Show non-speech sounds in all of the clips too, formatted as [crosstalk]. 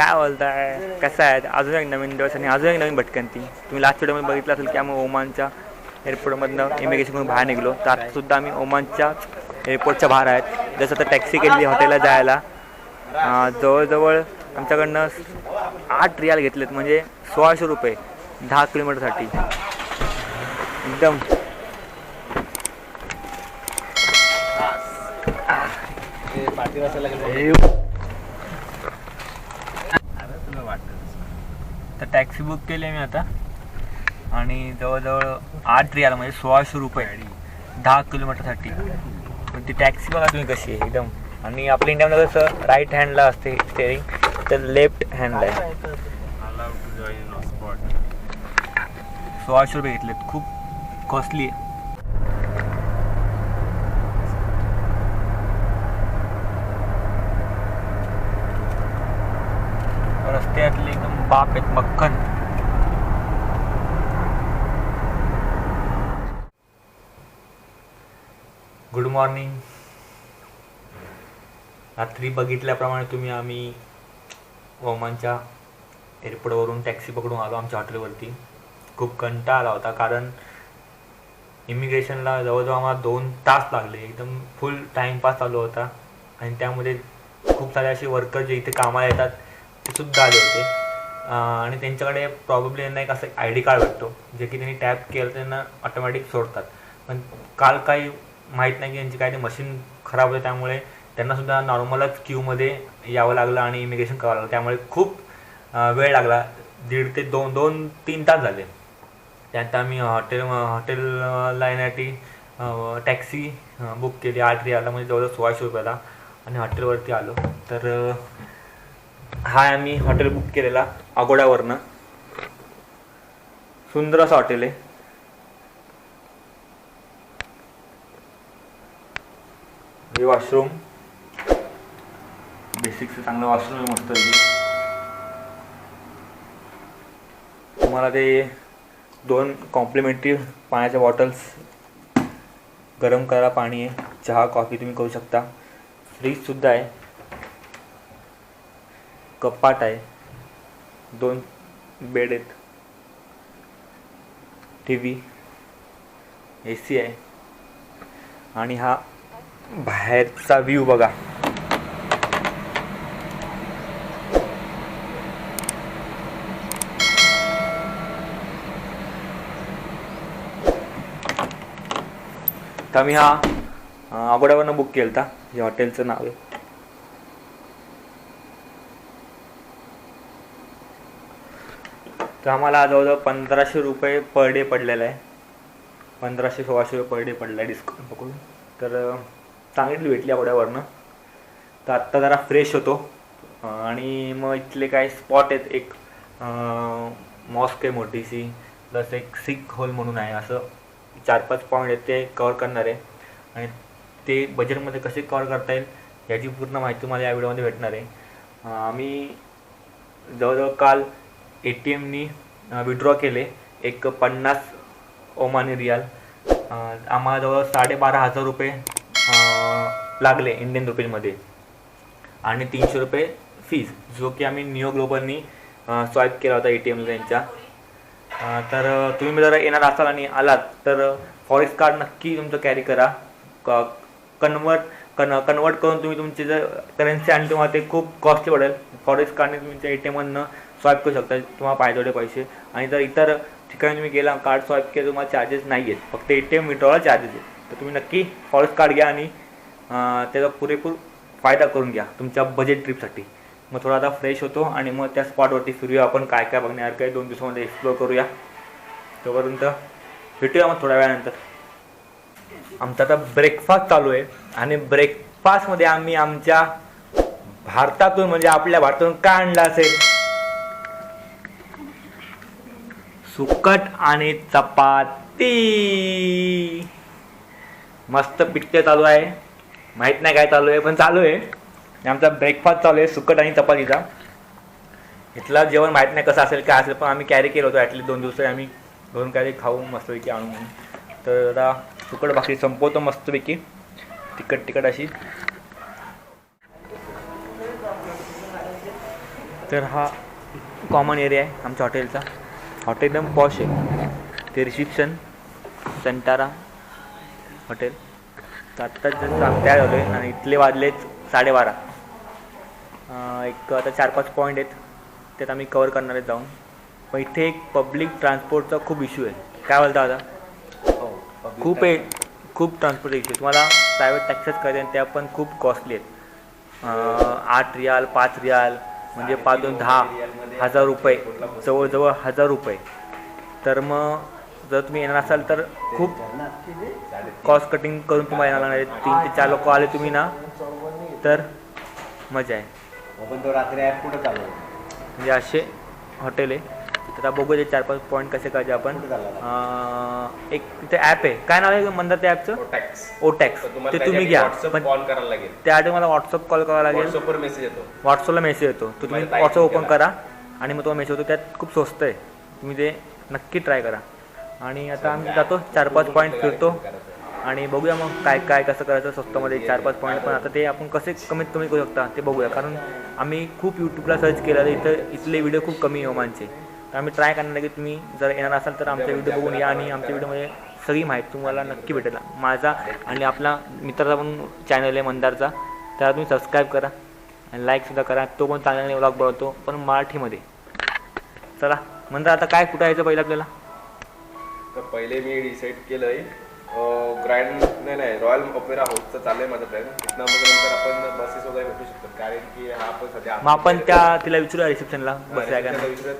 काय बोलताय? कसं आहे? अजून एक नवीन दिवस आणि अजून एक नवीन भटकंती. तुम्ही लास्ट व्हिडिओमध्ये बघितलं असेल की आम्ही ओमानच्या एअरपोर्टमधनं इमिग्रेशनमधून बाहेर निघलो. तर आता सुद्धा आम्ही ओमानच्या एअरपोर्टच्या बाहेर आहेत. जसं आता टॅक्सी केली हॉटेलला जायला जवळजवळ आमच्याकडनं आठ रियाल घेतलेत. म्हणजे सोळाशे रुपये दहा किलोमीटरसाठी एकदम. तर टॅक्सी बुक केली आहे मी आता. आणि जवळजवळ आठ रियाल म्हणजे सोळाशे रुपये. दहा किलोमीटरसाठी पण ती टॅक्सी बघा तुम्ही कशी आहे एकदम. आणि आपल्या इंडियामध्ये कसं राईट हँडला असते स्टेअरिंग तर लेफ्ट हँडला आहे. सोळाशे रुपये घेतलेत. खूप कॉस्टली आहे. रस्त्यातले एकदम बाप गुड मॉर्निंग रात्री बघितल्याप्रमाणे तुम्ही आम्ही ओमानच्या एअरपोर्टवरून टॅक्सी पकडून आलो आमच्या हॉटेलवरती खूप कंटाळा आला होता कारण इमिग्रेशनला जवळजवळ आम्हाला दोन तास लागले. एकदम फुल टाईमपास चालू होता. आणि त्यामध्ये खूप सारे असे वर्कर जे इथे कामाला येतात ते सुद्धा आले होते. आणि त्यांच्याकडे प्रॉब्लेम यांना एक असं आय डी कार्ड भेटतो जे की त्यांनी टॅप केलं त्यांना ऑटोमॅटिक सोडतात. पण काल काही माहीत नाही की यांची काय ते मशीन खराब होते त्यामुळे त्यांना सुद्धा नॉर्मलच क्यूमध्ये यावं लागलं आणि इमिग्रेशन करावं लागलं. त्यामुळे खूप वेळ लागला. दीड ते दोन दोन तीन तास झाले. त्यात आम्ही हॉटेल हॉटेलला येण्यासाठी टॅक्सी बुक केली. आठ रियाला म्हणजे जवळजवळ सोळाशे रुपयाला. आणि हॉटेलवरती आलो. तर हा आम्ही हॉटेल बुक केलेला अगोड्यावरनं सुंदर असं हॉटेल आहे. हे वॉशरूम. बेसिकचं चांगलं वॉशरूम आहे मस्त तुम्हाला ते दोन कॉम्प्लिमेंटरी पाण्याच्या बॉटल्स गरम करायला पाणी आहे चहा कॉफी तुम्ही करू शकता. फ्रीजसुद्धा आहे. कपाट आहे. दोन बेड आहेत. टी व्ही ए सी आहे. आणि हा बाहेरचा व्ह्यू बघा. तर आम्ही हा अं, बुक केला होता हे हॉटेलचं नाव आहे. तर आम्हाला जवळजवळ पंधराशे रुपये पर डे पडलेला आहे. पंधराशे सोळाशे रुपये पर डे पडला आहे डिस्काउंट पकडून. तर चांगली भेटली आवड्यावरनं तर आत्ता जरा फ्रेश होतो. आणि मग इथले काय स्पॉट आहेत. एक मॉस्क आहे मोठीशी. प्लस एक सिक होल म्हणून आहे. असं चार पाच पॉईंट आहेत ते कवर करणार आहे. आणि ते बजेटमध्ये कसे कवर करता येईल याची पूर्ण माहिती मला या व्हिडिओमध्ये भेटणार आहे. आम्ही जवळजवळ काल ए टी एमनी विड्रॉ केले. एक पन्नास ओमानी रियाल. आम्हाला जवळ साडेबारा हजार रुपये लागले इंडियन रुपीजमध्ये आणि तीनशे रुपये फीज जो की आम्ही नियो ग्लोबलनी स्वाईप केला होता ए टी एमला त्यांच्या. तर तुम्ही जर येणार असाल आणि आलात तर फॉरेस्ट कार्ड नक्की तुमचं कॅरी करा. क कन्वर्ट कन कन्वर्ट करून तुम्ही तुमची जर करन्सी आणली तुम्हाला ते खूप कॉस्टली पडेल. फॉरेस्ट कार्डने तुमच्या ए टी एममधनं स्वाईप करू शकता तुम्हाला पाहिजे तेवढे पैसे. आणि जर इतर ठिकाणी तुम्ही गेला कार्ड स्वाईप केलं तुम्हाला चार्जेस नाही आहेत फक्त ए टी एम विड्रॉला चार्जेस आहेत. तर तुम्ही नक्की फॉरेस्ट कार्ड घ्या आणि त्याचा पुरेपूर फायदा करून घ्या तुमच्या बजेट ट्रिपसाठी मग थोडा आता फ्रेश होतो आणि मग त्या स्पॉटवरती फिरूया आपण काय काय बघण्यासारखं काय दोन दिवसामध्ये एक्सप्लोर करूया. तोपर्यंत भेटूया मग थोड्या वेळानंतर. आमचा आता ब्रेकफास्ट चालू आहे आणि ब्रेकफास्टमध्ये आम्ही आमच्या भारतातून म्हणजे आपल्या भारतातून काय आणलं असेल? सुकट आणि चपाती. मस्त पिक्चर चालू आहे. माहीत नाही काय चालू आहे पण चालू आहे. आणि आमचा ब्रेकफास्ट चालू आहे सुकट आणि चपातीचा. इथला जेवण माहीत नाही कसं असेल काय असेल पण आम्ही कॅरी केलं होतं ॲटलीस्ट दोन दिवस आम्ही दोन कॅरी खाऊ मस्तपैकी आणून. म्हणून तर आता सुकट भाकरी संपवतो मस्तपैकी. तिखट तिखट अशी. तर हा कॉमन एरिया आहे आमच्या हॉटेलचा हॉटेल एकदम पॉश आहे ते रिसेप्शन संटारा हॉटेल. तर आत्ताच जस्ट आम्ही तयार झालो आहे आणि इथले वाजलेत साडेबारा. एक आता चार पाच पॉईंट आहेत त्यात आम्ही कवर करणार आहेत जाऊन. पण इथे एक पब्लिक ट्रान्सपोर्टचा खूप इश्यू आहे. काय बोलता आता खूप आहे खूप ट्रान्सपोर्ट इश्यू तुम्हाला प्रायव्हेट टॅक्सेस करायचे आणि त्या पण खूप कॉस्टली आहेत. आठ रियाल पाच रियाल म्हणजे पाच दोन दहा हजार रुपये जवळजवळ हजार रुपये. तर मग जर तुम्ही येणार असाल तर खूप कॉस्ट कटिंग करून तुम्हाला येणार आहे. तीन ते चार लोक आले तुम्ही ना तर मजा आहे. म्हणजे असे हॉटेल आहे. तर आता बघू ते चार पाच पॉईंट कसे करायचे आपण. एक तिथे ॲप आहे. काय नाव आहे म्हणतात त्या ॲपचं टॅक्स ओटॅक्स. ते तुम्ही घ्या. पण कॉल करायला लागेल. त्याआधी मला व्हॉट्सअप कॉल करावा लागेल. व्हॉट्सअपवर मेसेज येतो. व्हॉट्सअपला मेसेज येतो. तो तुम्ही व्हॉट्सअप ओपन. करा. आणि मग तो मेसेज होतो त्यात खूप स्वस्त आहे. तुम्ही ते नक्की ट्राय करा. आणि आता आम्ही जातो. चार पाच पॉईंट फिरतो. आणि बघूया मग काय काय कसं करायचं स्वस्तमध्ये. चार पाच पॉईंट पण आता ते आपण कसे कमीत कमी करू शकता ते बघूया. कारण आम्ही खूप यूट्यूबला सर्च केलं. तर इथं इथले व्हिडिओ खूप कमी आहे ओमानचे तर आम्ही ट्राय करणार आहे की तुम्ही जर येणार असाल तर आमचे व्हिडिओ बघून या आणि आमच्या व्हिडिओमध्ये सगळी माहिती तुम्हाला नक्की भेटेल. माझा आणि आपला मित्राचा पण चॅनल आहे मंदारचा. त्याला तुम्ही सबस्क्राईब करा आणि लाईकसुद्धा करा. तो पण चांगल्याने व्लॉग बनवतो पण मराठीमध्ये. चला मंदार आता काय कुठं यायचं पहिलं आपल्याला? तर पहिले मी डिसाईड केलंय ग्रँड नाही नाही रॉयल ऑपेरा हाऊसचं चाललंय माझं प्लॅन तिथनं मग नंतर आपण भेटू शकतो कारण की हा आपण सध्या मग आपण त्या तिला विचारूया रिसेप्शनला बस आहे का नाही.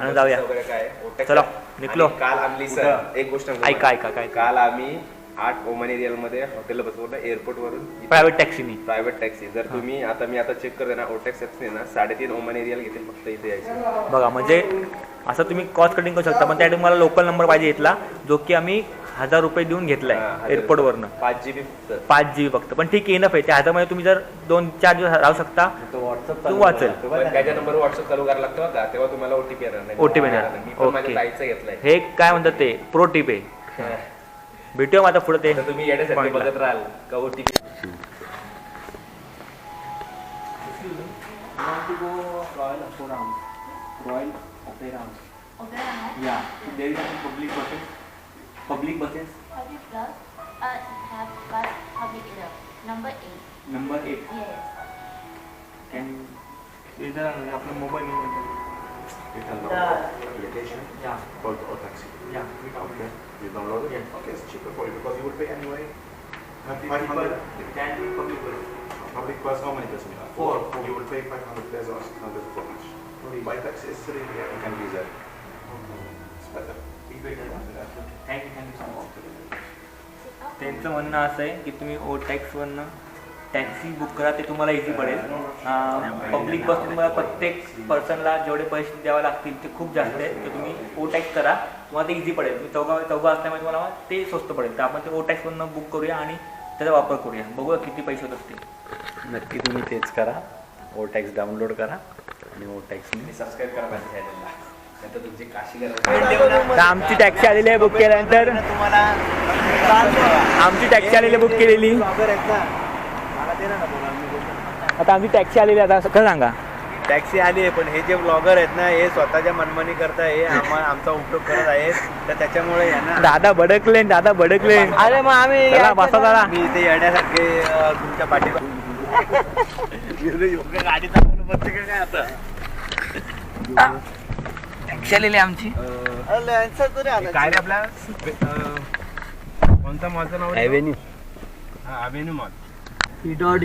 आणि जाऊया. काय चला. निघलो. काल आमली सर एक गोष्ट सांगतो ऐका. ऐका, काय? काल आम्ही आठ ओमान एरियामध्ये हॉटेलला बसवलं एअरपोर्ट वरून प्रायव्हेट टॅक्सीनी प्रायव्हेट टॅक्सी जर तुम्ही आता मी आता चेक करते ना ओटेक्स ॲप्सने ना साडेतीन ओमान एरियाला घेतील फक्त इथे यायचं बघा म्हणजे असं तुम्ही कॉस्ट कटिंग करू शकता पण त्यासाठी मला लोकल नंबर पाहिजे इथला जो की आम्ही हजार रुपये देऊन घेतलाय हा, हजार एअरपोर्टवरनं पाच जी बी फक्त. पाच जी बी फक्त. पण ठीक आहे इनफ आहे. त्या हजारमध्ये तुम्ही जर दोन चार दिवस राहू शकता तो वाचेल. पण त्याच्या नंबर व्हॉट्सअप चालू करायला लागतो का? तेव्हा तुम्हाला ओटीपी येणार नाही. OTP येणार. ओके. हे काय म्हणतात ते? प्रो टिप आहे. भेटूया आता पुढे ते तुम्ही. बघत राहाल. का OTP Opera House, public bus, uh, have bus public area. Number eight. Number एक Yes. कॅन आपला मोबाईल application या called Otaxi. या Okay. You download it? Yes. Okay, it's cheaper for you because you would pay anyway. People 500 can be public bus. public bus, how many person? Four. You will pay 500 pesos, 600 for much. By taxi is three, yeah, you can use that. It's better. Thank you thank you so much त्यांचं म्हणणं असं आहे की तुम्ही ओ टॅक्सवरनं taxi book करा ते तुम्हाला easy पडेल. पब्लिक बस तुम्हाला प्रत्येक पर्सनला जेवढे पैसे द्यावे लागतील ते खूप जास्त आहेत तर तुम्ही ओ टॅक्स करा तुम्हाला ते इझी पडेल. तुम्ही चौघा चौघा असल्यामुळे तुम्हाला ते स्वस्त पडेल. तर आपण ते ओ टॅक्सवरनं बुक करूया आणि त्याचा वापर करूया. बघूया किती पैसे होतात ते नक्की तुम्ही तेच करा. ओटॅक्स डाउनलोड करा आणि ओटॅक्सने सबस्क्राईब करा माझ्या तर आमची टॅक्सी आलेली आहे बुक केल्यानंतर. आमची टॅक्सी आलेली बुक केलेली. आता आमची टॅक्सी आलेली आहे आता खरं सांगा. टॅक्सी आली आहे पण हे जे ब्लॉगर आहेत ना हे स्वतःच्या मनमानी करता हे [laughs] आमचा उपयोग करत आहेत. तर त्याच्यामुळे यांना दादा भडकले दादा भडकले. अरे मग आम्ही चला बसा दादा मी इथे येण्यासारखे तुमच्या पाठीवर [laughs] [laughs] गाडी चालवणं बसते काय आता? आहे आमची. काय रे आपला? कोणता मॉलचं नाव ॲव्हेन्यू हा ॲव्हेन्यू मॉल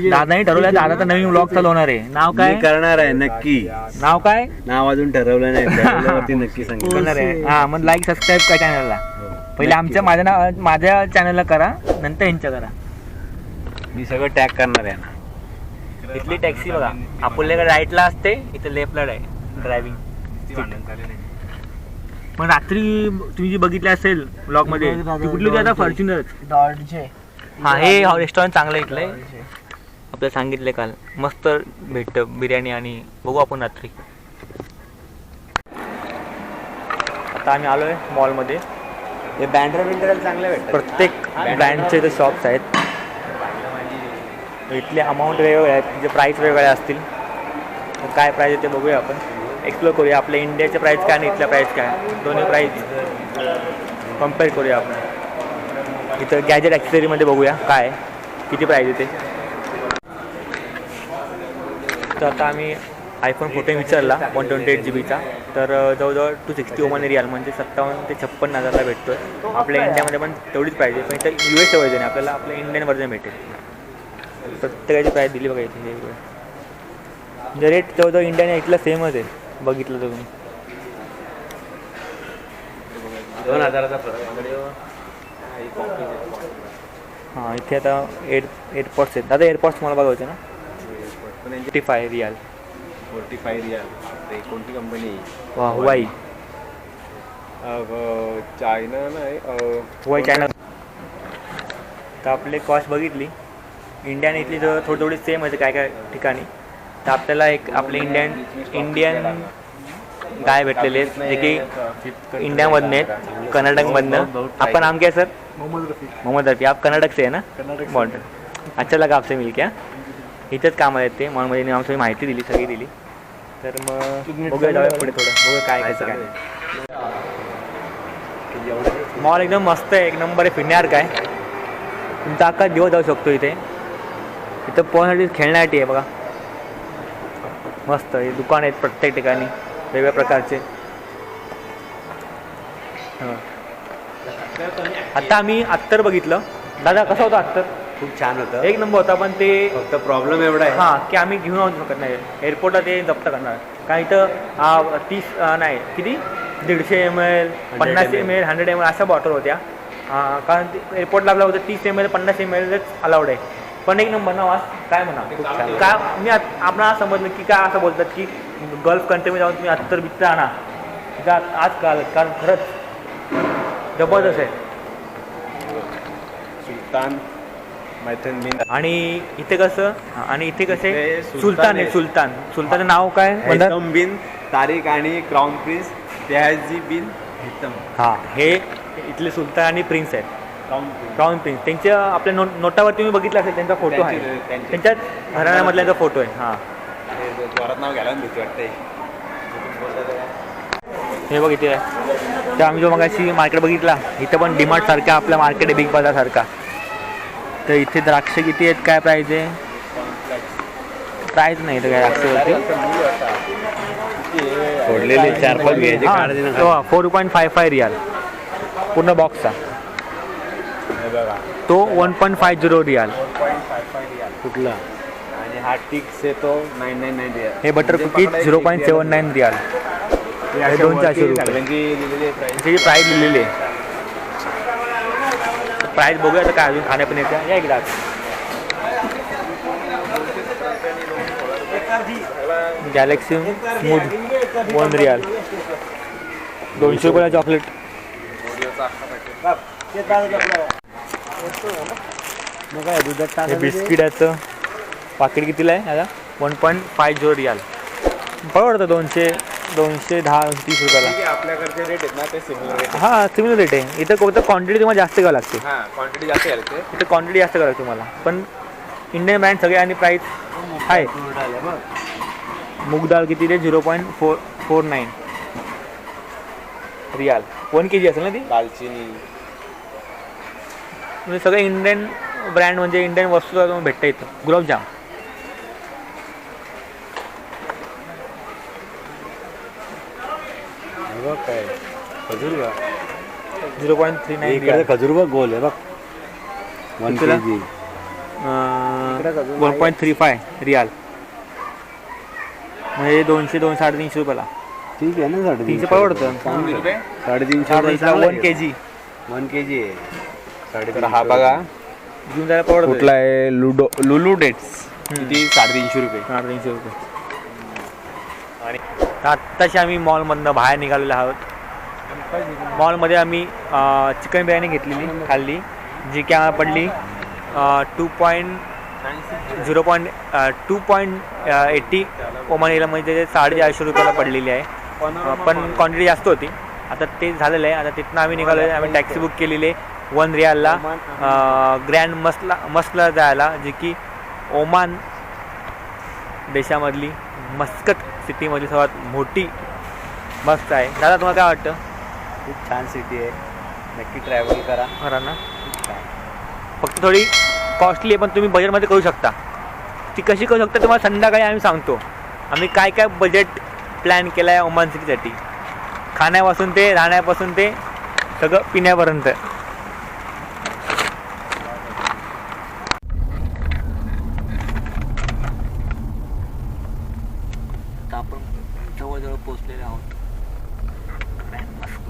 दादानी ठरवलं दादा तर नवीन ब्लॉग चालवणार आहे. नाव काय? मी करणार आहे नक्की. नाव काय? नाव अजून ठरवलं नाही ठरवल्यावरती नक्की सांगेल [laughs] करणार आहे. हा मग लाईक सबस्क्राईब करा चॅनलला पहिले आमच्या माझ्या नाव माझ्या चॅनलला करा नंतर यांच्या करा. मी सगळं टॅग करणार आहे ना. इथली टॅक्सी बघा. आपल्याकडे राईटला असते इथे लेफ्टला पण रात्री तुम्ही जी बघितली असेल ब्लॉगमध्ये ती कुठली होती आता? फॉर्च्युनर हा हे रेस्टॉरंट चांगलं आहे इथलं. आपल्याला सांगितले काल. मस्त भेटत बिर्याणी आणि बघू आपण रात्री. आता आम्ही आलोय मॉलमध्ये हे बँड्रा बिंड्रा चांगले भेटतात प्रत्येक ब्रँडचे इथे शॉप्स आहेत. इथले अमाऊंट वेगवेगळे आहेत. तिचे प्राईस वेगवेगळे असतील. काय प्राईज आहे ते बघूया आपण. एक्सप्लोर करूया. आपल्या इंडियाचे प्राईस काय आणि इथल्या प्राईस काय? दोन्ही प्राईस कंपेअर करूया आपण. इथं गॅजेट ॲक्सेसरीमध्ये बघूया. काय? किती प्राईज आहे ते तर आता आम्ही आयफोन फोर्टीन विचारला वन ट्वेंटी एट जी बीचा तर जवळजवळ टू सिक्स्टी ओमन रियाल म्हणजे सत्तावन्न ते छप्पन हजारला भेटतो आहे आपल्या इंडियामध्ये पण तेवढीच पाहिजे पण इथं यू एस वर्जन आहे. आपल्याला आपलं इंडियन वर्जन भेटेल. प्रत्येकाची प्राईज दिली बघा इथे. म्हणजे रेट जवळजवळ इंडियाने आणि सेमच आहे. बघितलं तर तुम्ही. दोन हजाराचा हां इथे आता एअर एअरपॉड्स आहेत. दादा एअरपॉड्स मला बघायचे ना? Fifty five riyal. Forty five riyal. कोणती कंपनी वा हुवाई चायना नाही हुवाई चायना तर आपले कॉस्ट बघितली. इंडिया आणि इथली जर थोडी थोडी सेम आहे काय काय ठिकाणी. तर आपल्याला एक आपले इंडियन इंडियन गाय भेटलेले आहेत जे की इंडियामधनं आहेत कर्नाटकमधनं आपका नाम क्या है सर मोहम्मद रफी. आप कर्नाटक से है ना? बॉन्ड अच्छा लगा आपसे मिल क्या इथेच काम आहेत ते म्हणून म्हणजे आमची माहिती दिली सगळी दिली। तर मग बघूया जाऊया पुढे थोडं बघूया काय कसं काय मॉल एकदम मस्त आहे एक नंबर आहे फिरण्यासारखं आहे तुमचा अख्खा दिवस जाऊ शकतो इथे। इथं पोहण्यासाठी खेळण्यासाठी आहे बघा। मस्त हे दुकान आहेत प्रत्येक ठिकाणी वेगवेगळ्या प्रकारचे. हं. आता आम्ही अत्तर बघितलं. दादा कसं होतं अत्तर खूप छान होतं. एक नंबर होता पण ते फक्त प्रॉब्लेम एवढा आहे. हां की आम्ही घेऊन आणू शकत नाही. एअरपोर्टला ते जप्त करणार. कारण इथं आ, तीस नाही किती? दीडशे एम एल पन्नास M L hundred M L अशा बॉटल होत्या. कारण एअरपोर्टला आपल्या होतं तीस एम एल पन्नास एम एलच अलाउड आहे. पण एक नंबर ना वास. काय म्हणा का मी आत- आपण आज समजलं की काय असं बोलतात की गल्फ कंट्रीमध्ये जाऊन तुम्ही अत्तर बित्तर आणा. तिथं आज आज काल कारण खरंच जबरदस्त आहे. सुलतान मैथन बिन आणि इथे कसं आणि इथे कसे सुलतान सुलतान आहे. सुलतान. सुलतानचं नाव काय? हैतम बिन तारिक आणि क्राऊन प्रिन्स त्याजी बिन हैतम. हां हे इथले सुलतान आणि प्रिन्स आहेत. क्राऊन प्रिन्स त्यांच्या आपल्या नो नोटावर तुम्ही बघितलं असेल त्यांचा फोटो आहे. त्यांचे- त्यांचे. त्यांच्याच घराण्यामधल्याचा फोटो आहे हां. जोरात नाव घ्यायला भीती वाटते. हे बघ इथे. आहे तर आम्ही जो मगाशी मार्केट बघितला इथं पण डीमार्ट सारखा आपला मार्केट आहे बिग बाजार सारखा. तर इथे द्राक्ष किती आहेत काय प्राईज आहे? प्राईज नाही इथं काय द्राक्षवरती फोडलेले चार पाच घ्यायचे काढायचे ना four point five five riyal. पूर्ण बॉक्सचा तो one point five zero riyal कुठला? आणि हा टिक्स येतो नाईन नाईन नाईन रियाल हे butter cookies zero point seven nine riyal हे दोन चारशे रुपये. त्याची प्राईस लिहिलेली आहे. प्राईस बघूया आता काय अजून खाण्यापिण्याच्या या एकदा गॅलेक्सी स्मूथ वन रियाल दोनशे रुपयाला चॉकलेट हे बिस्किटाचं पाकिट कितीला आहे आता one point five zero riyal. परवडतं दोनशे दोनशे दहा तीस रुपयाला. आपल्याकडचे रेट आहेत ना ते सिमिलर रेट हां सिमिलर रेट आहे. इथं कोणतं क्वांटिटी तुम्हाला जास्त घ्यावं लागते. हां क्वांटिटी जास्त घ्यायला ते इथं क्वांटिटी जास्त करावी तुम्हाला. पण इंडियन ब्रँड सगळे आणि प्राईस आहे मूग डाळ किती ते zero point four four nine. Riyal. One K G असेल ना ती? दालचिनी. म्हणजे सगळे इंडियन ब्रँड म्हणजे इंडियन वस्तू तुम्हाला भेटतं इथं. गुलाबजाम. काय. खजूर झिरो पॉईंट थ्री नाईन इकडे खजूर बघ गोल आहे बघ. One? K G one point three five riyal. म्हणजे दोनशे दोन साडेतीनशे रुपयाला. ठीक आहे ना साडेतीनशे. तीनशे परवडतं. साडेतीनशे one K G one K जी आहे. तर हा बघा. घेऊन जायला परवडतं कुठला आहे? Ludo Lulu dates. किती? साडेतीनशे रुपये. साडेतीनशे रुपये. आणि आत्ताशी आम्ही मॉलमधनं बाहेर निघालेलो आहोत. मॉलमध्ये आम्ही चिकन बिर्याणी घेतलेली खाल्ली जी की आम्हाला पडली two point zero point two point eighty ओमानीला म्हणजे ते साडेचारशे रुपयाला पडलेली आहे. पण क्वांटिटी जास्त होती. आता ते झालेलं आहे. आता तिथनं आम्ही निघालो आहे आम्ही टॅक्सी बुक केलेली आहे. वन रियालला ग्रँड मस्ला मस्कला जायला जी की ओमान देशामधली मस्कट सिटीमधली सर्वात मोठी मस्त आहे. दादा तुम्हाला काय वाटतं? खूप छान सिटी आहे. नक्की ट्रॅव्हल करा. खरं ना. फक्त थोडी कॉस्टली आहे पण तुम्ही बजेटमध्ये करू शकता. ती कशी करू शकता तुम्हाला संध्याकाळी आम्ही सांगतो. आम्ही काय काय बजेट प्लॅन केलं आहे ओमान सिटीसाठी खाण्यापासून ते राहण्यापासून ते सगळं पिण्यापर्यंत आता आपण जवळजवळ पोचलेले आहोत मस्त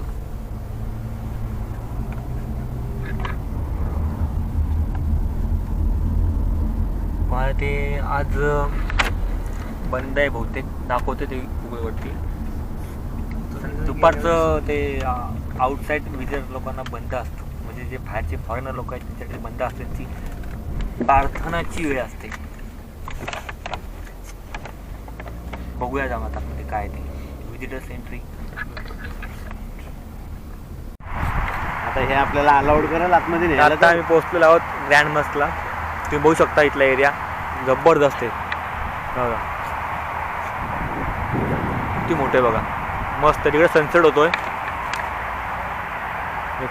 मला ते आज बंद आहे बहुतेक. दाखवते ते गुगलवरती दुपारचं ते आउटसाईड विजिटर लोकांना बंद असतं. म्हणजे जे बाहेरचे फॉरेनर लोक आहेत त्यांच्याकडे बंद असते. त्यांची प्रार्थनाची वेळ असते. बघूया जाऊ आता ते काय ते. विजिटर्स एंट्री आता हे आपल्याला अलाउड करेल आतमध्ये आता आम्ही पोहोचलेलो आहोत ग्रँड मस्टला तुम्ही बघू शकता इथला एरिया जबरदस्त आहे. बघा. किती मोठे बघा. मस्त तिकडे सनसेट होतोय.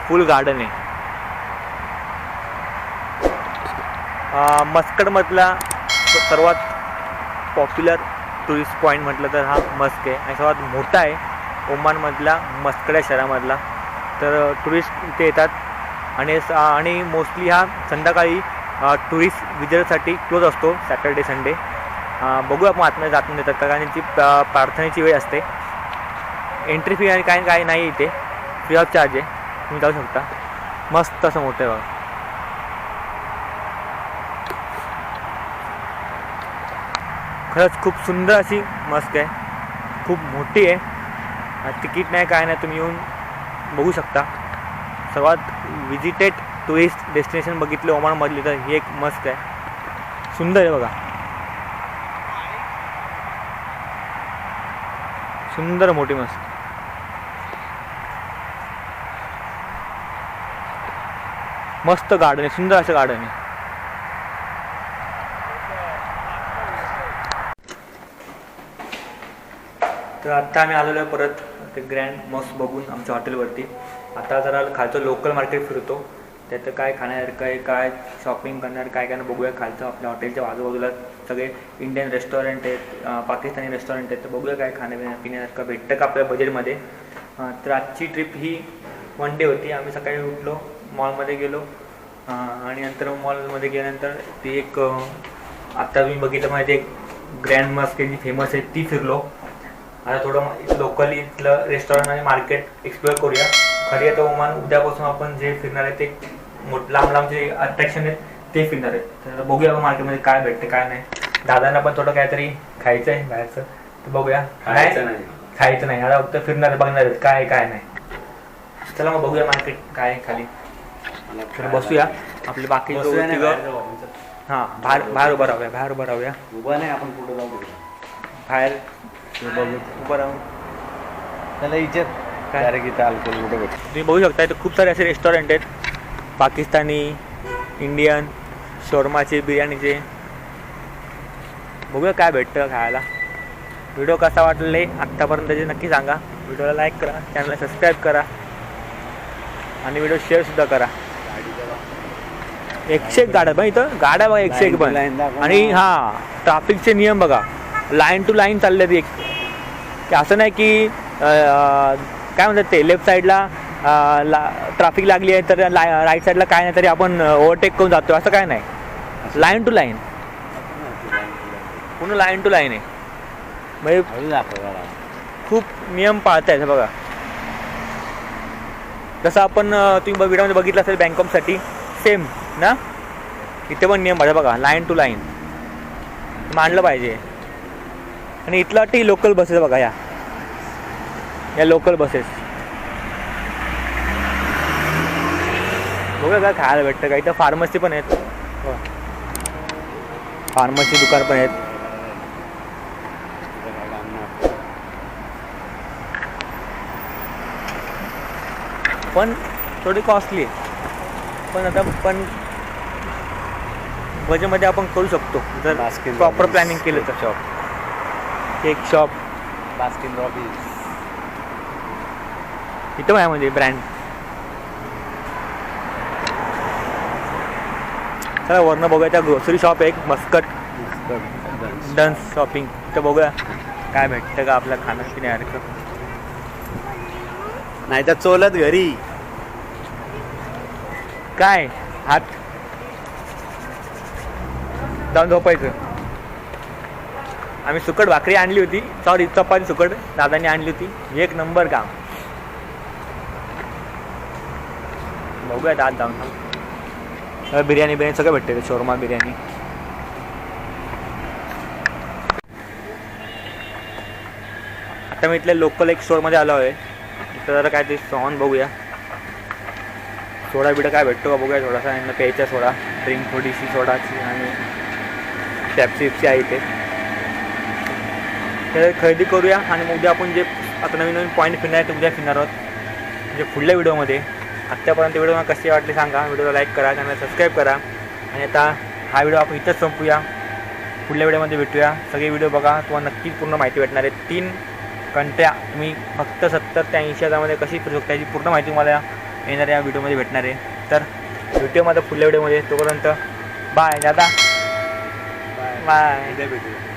फुल गार्डन आहे. मस्कटमधला सर्वात पॉप्युलर टुरिस्ट पॉईंट म्हटलं तर हा मस्क आहे. आणि सर्वात मोठा आहे ओमानमधला मस्कड या शहरामधला. तर टुरिस्ट इथे येतात. आणि आणि मोस्टली हा संध्याकाळी टुरिस्ट विजिटरसाठी क्लोज असतो सॅटर्डे संडे बघू आपण आतमध्ये जात देतात का कारण त्यांची प्रार्थनेची वेळ असते. एंट्री फी आणि काय काय नाही इथे. फ्री ऑफ चार्ज आहे. तुम्ही जाऊ शकता. मस्त असं मोठं आहे बघा. खरंच खूप सुंदर अशी मस्क आहे. खूप मोठी आहे. तिकीट नाही काय नाही तुम्ही येऊन बघू शकता. सर्वात विजिटेड टुरिस्ट डेस्टिनेशन बघितले ओमानमधली तर ही एक मस्त आहे. सुंदर आहे बघा. सुंदर मोठी मस्त मस्त गार्डन आहे सुंदर असं गार्डन आहे. तर आत्ता आम्ही आलेलो आहे परत ते ग्रँड मॉस बघून आमच्या हॉटेलवरती आता जरा खालचं लोकल मार्केट फिरतो. त्यात काय खाण्यासारखं काय काय शॉपिंग करणार काय काय बघूया खालचं आपल्या हॉटेलच्या आजूबाजूला सगळे इंडियन रेस्टॉरंट आहेत पाकिस्तानी रेस्टॉरंट आहेत तर बघूया काय खाण्या पिण्यासारखं भेटतं का आपल्या बजेटमध्ये तर आजची ट्रिप ही वन डे होती. आम्ही सकाळी उठलो मॉलमध्ये गेलो आणि नंतर मॉलमध्ये गेल्यानंतर ती एक आत्ता तुम्ही बघितलं माहिती एक ग्रँड मस्क जी फेमस आहे ती फिरलो. आता थोडं लोकली इथलं रेस्टॉरंट आणि मार्केट एक्सप्लोअर करूया. खरी आता ओमान उद्यापासून आपण जे फिरणार आहे ते मोठ लांब लांब जे अट्रॅक्शन आहेत ते फिरणार आहेत. तर बघूया मार्केटमध्ये काय भेटते काय नाही. दादांना पण थोडं काहीतरी खायचं आहे बाहेरचं. तर बघूया. खायचं नाही. खायचं नाही. आता फक्त फिरणार बघणार आहेत काय काय नाही. चला मग बघूया मार्केट काय खाली. तर बसूया. आपले बाकी. हां बाहेर बाहेर उभं राहूया बाहेर उभं राहूया. उभा नाही आपण कुठं जाऊ. बाहेर. बघू. उभं राहून. त्याला विचार काय? इथं अल्कोहोल कुठं भेटतं तुम्ही बघू शकता इथे खूप सारे असे रेस्टॉरंट आहेत. पाकिस्तानी इंडियन शोरमाचे बिर्याणीचे. बघूया काय भेटतं खायला. व्हिडिओ कसा वाटले आत्तापर्यंतचे नक्की सांगा. व्हिडिओला लाईक करा चॅनलला सबस्क्राईब करा. आणि व्हिडिओ शेअरसुद्धा करा. एकशे एक गाड्या बघा इथं. गाड्या बघा एकशे एक पण. आणि. हा ट्राफिकचे नियम बघा. लाईन टू लाईन चालले एक. की असं नाही की काय म्हणतात ते लेफ्ट साईडला ट्राफिक लागली आहे तर राईट साईडला काय नाही तरी आपण ओव्हरटेक करून जातो असं काय नाही. लाईन टू लाईन पूर्ण लाईन टू लाईन आहे. म्हणजे. खूप नियम पाळतायत बघा. जसं आपण तुम्ही व्हिडिओमध्ये बघितलं असेल बँकॉकसाठी सेम ना? इथे पण नियम आहे बघा लाईन टू लाईन मांडलं पाहिजे. आणि इथलं वाटतं लोकल बसेस बघा या. या लोकल बसेस बघा काय खायला भेटतं. का इथं फार्मसी पण आहेत. फार्मसी दुकान पण आहेत. पण थोडी कॉस्टली पण आता पण बजेटमध्ये आपण करू शकतो. जर प्रॉपर प्लॅनिंग केलं तर. shop. Cake shop Baskin Robbins इथं आहे म्हणजे ब्रँड चला वरनं बघूया त्या ग्रोसरी शॉप एक मस्कट डन्स शॉपिंग तर बघूया. काय भेटतं का आपल्या खाणं पिण्यासारखं नाही तर चोलत घरी. काय? हात? जाऊन झोपायचं. आम्ही सुकट भाकरी आणली होती. सॉरी चपाती सुकट. दादानी आणली होती. एक नंबर काम. बघूया दाद जाऊन. बिर्याणी बिर्याणी सगळं भेटते शोरमा बिर्याणी. आता मी इथल्या लोकल एक स्टोरमध्ये आलो आहे. इथं जरा काय ते सॉन बघूया. सोडा बिडा काय भेटतो का बघूया थोडासा. यांना प्यायचा सोडा ड्रिंक थोडीशी सोडाची आणि टॅप्सी विप्सी आहे इथे. तर खरेदी करूया आणि मग उद्या आपण जे आता नवीन नवीन पॉईंट फिरणार आहे ते उद्या फिरणार आहोत. म्हणजे पुढल्या व्हिडिओमध्ये आत्तापर्यंत व्हिडिओ मला कशी वाटली सांगा. व्हिडिओला लाईक करा चॅनल सबस्क्राईब करा. आणि आता हा व्हिडिओ आपण इथंच संपूया. पुढल्या व्हिडिओमध्ये भेटूया. सगळे व्हिडिओ बघा. तुम्हाला नक्कीच पूर्ण माहिती भेटणार आहे. तीन कंट्या तुम्ही फक्त सत्तर ते ऐंशी हजारामध्ये कशी फिरू शकता याची पूर्ण माहिती तुम्हाला येणाऱ्या या व्हिडिओमध्ये भेटणार आहे. तर व्हिडिओमध्ये पुढल्या व्हिडिओमध्ये. तोपर्यंत बाय दादा. बाय उद्या भेटूया.